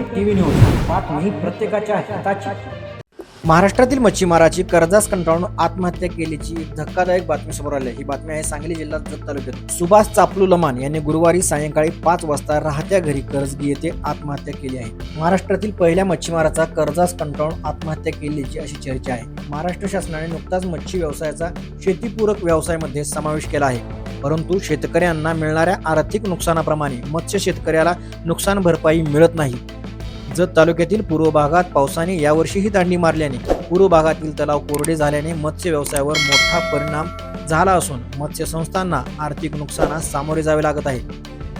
TV news बातमी प्रत्येकाच्या हिताची. महाराष्ट्रातील मच्छीमाराची कर्जास कंटाळून आत्महत्या केल्याची एक धक्कादायक बातमी समोर आली आहे. ही बातमी आहे सांगली जिल्हा जत तालुक्यात. सुभाष चापलू लमान यांनी गुरुवारी सायंकाळी पाच वाजता राहत्या घरी कर्जगी येथे आत्महत्या केली आहे. महाराष्ट्रातील पहिल्या मच्छीमाराचा कर्जास कंटाळून आत्महत्या केल्याची अशी चर्चा आहे. महाराष्ट्र शासनाने नुकताच मच्छी व्यवसायाचा शेतीपूरक व्यवसायामध्ये समावेश केला आहे. परंतु शेतकऱ्यांना मिळणाऱ्या आर्थिक नुकसानाप्रमाणे मत्स्य शेतकऱ्याला नुकसान भरपाई मिळत नाही. जत तालुक्यातील पूर्व भागात पावसाने यावर्षीही दांडी मारल्याने पूर्व भागातील तलाव कोरडे झाल्याने मत्स्य व्यवसायावर मोठा परिणाम झाला असून मत्स्य संस्थांना आर्थिक नुकसानास सामोरे जावे लागत आहे.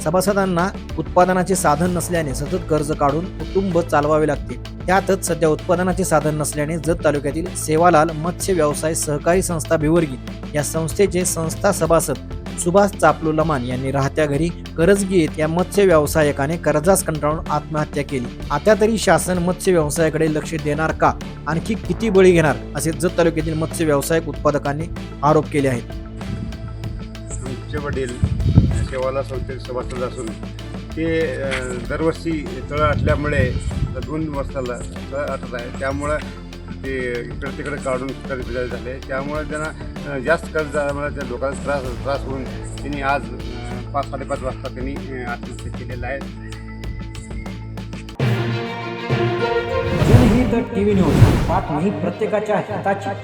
सभासदांना उत्पादनाचे साधन नसल्याने सतत कर्ज काढून कुटुंब चालवावे लागते. त्यातच सध्या उत्पादनाचे साधन नसल्याने जत तालुक्यातील सेवालाल मत्स्य व्यवसाय सहकारी संस्था भिवर्गी या संस्थेचे संस्था सभासद सुभाष चापलू लमान यांनी राहत्या घरी करजगी येत या मत्स्य व्यावसायिकाने कर्जास कंटाळून आत्महत्या केली. आता तरी शासन मत्स्य व्यवसायाकडे लक्ष देणार का? आणखी किती बळी घेणार? असे जत तालुक्यातील मत्स्य व्यावसायिक उत्पादकांनी आरोप केले आहेत. आमचे वडील सेवाला संस्थेत सभासद असून ते दरवर्षी तळ असल्यामुळे दोन वर्षाला तळ आटत आहे. त्यामुळं ते इकडे तिकडे काढून कर्ज बिजारी झाले. त्यामुळे त्यांना जास्त कर्ज आल्यामुळे त्या लोकांना त्रास त्रास होऊन त्यांनी आज पाच साडेपाच वाजता त्यांनी आत्महत्या केलेला आहे. जनहित टीव्ही न्यूज बातमी प्रत्येकाच्या हिताची